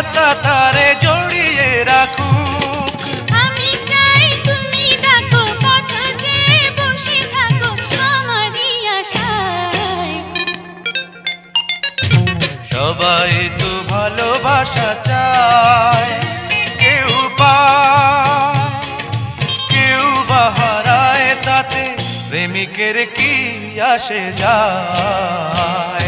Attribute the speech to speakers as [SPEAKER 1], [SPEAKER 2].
[SPEAKER 1] বিধাতা তারে জড়িয়ে রাখুক।
[SPEAKER 2] আমি চাই তুমি পথ বসে থাকো আমারই আশায়।
[SPEAKER 1] সবাই তো ভালোবাসা চায় কেউ পায় কেউ বাহারায় তাতে প্রেমিকের কি আসে যায়?